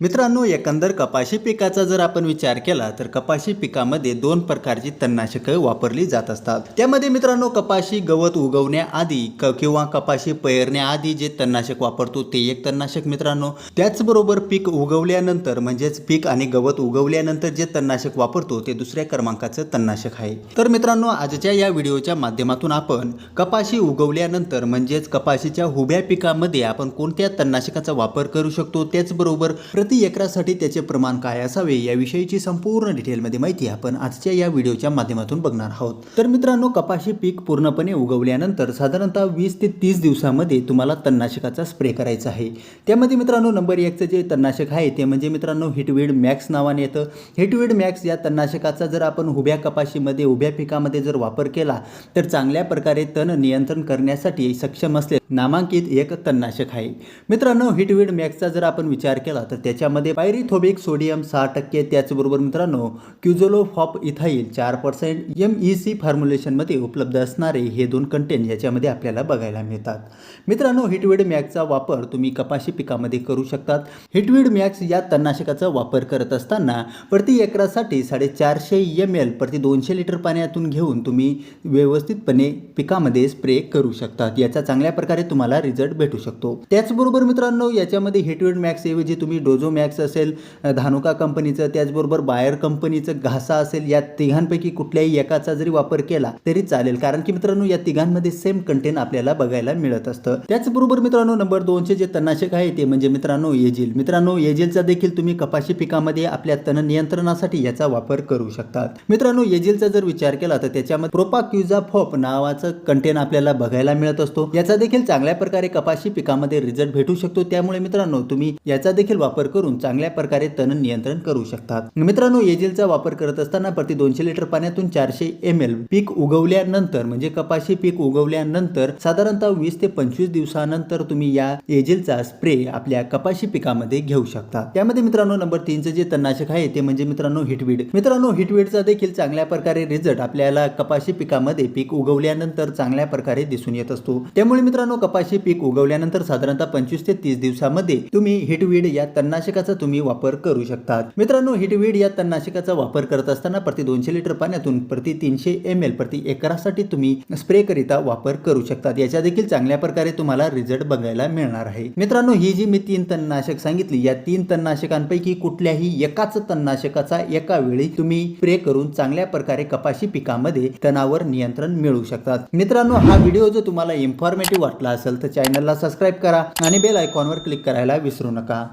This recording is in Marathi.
मित्रांनो एकंदर कपाशी पिकाचा जर आपण विचार केला तर कपाशी पिकामध्ये दोन प्रकारची तणनाशकं वापरली जात असतात. त्यामध्ये मित्रांनो कपाशी गवत उगवण्याआधी क किंवा कपाशी पेरण्याआधी जे तणनाशक वापरतो ते एक तणनाशक मित्रांनो. त्याचबरोबर पीक उगवल्यानंतर म्हणजेच पीक आणि गवत उगवल्यानंतर जे तणनाशक वापरतो ते दुसऱ्या क्रमांकाचं तणनाशक आहे. तर मित्रांनो आजच्या या व्हिडिओच्या माध्यमातून आपण कपाशी उगवल्यानंतर म्हणजेच कपाशीच्या हुब्या पिकामध्ये आपण कोणत्या तणनाशकाचा वापर करू शकतो त्याचबरोबर प्रति एकरासाठी त्याचे प्रमाण काय असावे याविषयीची संपूर्ण डिटेलमध्ये माहिती आपण आजच्या या व्हिडिओच्या माध्यमातून बघणार आहोत. तर मित्रांनो कपाशी पीक पूर्णपणे उगवल्यानंतर साधारणतः वीस ते तीस दिवसामध्ये तुम्हाला तणनाशकाचा स्प्रे करायचा आहे. त्यामध्ये मित्रांनो नंबर एकचं जे तणनाशक आहे ते म्हणजे मित्रांनो हिटवीड मॅक्स नावाने येतं. हिटवीड मॅक्स या तणनाशकाचा जर आपण उभ्या कपाशीमध्ये उभ्या पिकामध्ये जर वापर केला तर चांगल्या प्रकारे तण नियंत्रण करण्यासाठी सक्षम असले नामांकित एक तणनाशक आहे. मित्रांनो हिटवीड मॅक्सचा जर आपण विचार केला तर ज्याच्यामध्ये पायरिथोबिक सोडियम सहा टक्के. त्याचबरोबर मित्रांनो क्युझोलोफॉप इथाईल चार पर्सेंट एम ई सी फॉर्म्युलेशनमध्ये उपलब्ध असणारे हे दोन कंटेंट याच्यामध्ये आपल्याला बघायला मिळतात. मित्रांनो हिटवीड मॅक्सचा वापर तुम्ही कपाशी पिकामध्ये करू शकतात. हिटवीड मॅक्स या तणनाशकाचा वापर करत असताना प्रति एकरासाठी साडेचारशे एम एल प्रति दोनशे लिटर पाण्यातून घेऊन तुम्ही व्यवस्थितपणे पिकामध्ये स्प्रे करू शकतात. याचा चांगल्या प्रकारे तुम्हाला रिझल्ट भेटू शकतो. त्याचबरोबर मित्रांनो याच्यामध्ये हिटवीड मॅक्स ऐवजी तुम्ही डोझो मॅक्स असेल धानुका कंपनीचं त्याचबरोबर बायर कंपनीचं घासा असेल या तिघांपैकी कुठल्याही एकाचा जरी वापर केला तरी चालेल. कारण की मित्रांनो या तिघांमध्ये सेम कंटेंट आपल्याला बघायला मिळत असतं. त्याचबरोबर मित्रांनो नंबर दोनचे जे तणनाशक आहे ते म्हणजे मित्रांनो येजील. मित्रांनो येजीलचा देखील तुम्ही कपाशी पिकामध्ये आपल्या तण नियंत्रणासाठी याचा वापर करू शकतात. मित्रांनो येजीलचा जर विचार केला तर त्याच्यामध्ये प्रोपाक्युझा फॉप नावाचं कंटेंट आपल्याला बघायला मिळत असतो. याचा देखील चांगल्या प्रकारे कपाशी पिकामध्ये रिझल्ट भेटू शकतो. त्यामुळे मित्रांनो तुम्ही याचा देखील वापर करून चांगल्या प्रकारे तण नियंत्रण करू शकतात. मित्रांनो येजिलचा वापर करत असताना प्रति दोनशे लिटर पाण्यातून चारशे एम एल पीक उगवल्यानंतर म्हणजे कपाशी पीक उगवल्यानंतर साधारणतः वीस ते पंचवीस दिवसानंतर तुम्ही या एजिलचा स्प्रे आपल्या कपाशी पिकामध्ये घेऊ शकता. त्यामध्ये मित्रांनो नंबर तीनचं जे तणनाशक आहे ते म्हणजे मित्रांनो हिटवीड. मित्रांनो हिटवीडचा देखील चांगल्या प्रकारे रिझल्ट आपल्याला कपाशी पिकामध्ये पीक उगवल्यानंतर चांगल्या प्रकारे दिसून येत असतो. त्यामुळे मित्रांनो कपाशी पीक उगवल्यानंतर साधारणतः पंचवीस ते तीस दिवसामध्ये तुम्ही हिटवीड या तणनाशकाचा तुम्ही वापर करू शकतात. मित्रांनो हिटवीड या तणनाशकाचा वापर करत असताना प्रति दोनशे लिटर पाण्यातून प्रति तीनशे एम एल प्रति एकरासाठी तुम्ही स्प्रे करिता वापर करू शकतात. याच्या देखील चांगल्या प्रकारे तुम्हाला रिझल्ट बघायला मिळणार आहे. मित्रांनो ही जी मी तीन तणनाशक सांगितली या तीन तणनाशकांपैकी कुठल्याही एकाच तणनाशकाचा एका वेळी तुम्ही स्प्रे करून चांगल्या प्रकारे कपाशी पिकामध्ये तणावर नियंत्रण मिळवू शकतात. मित्रांनो हा व्हिडिओ जर तुम्हाला इन्फॉर्मेटिव्ह वाटला असेल तर चॅनलला सबस्क्राईब करा आणि बेल आयकॉनवर क्लिक करायला विसरू नका.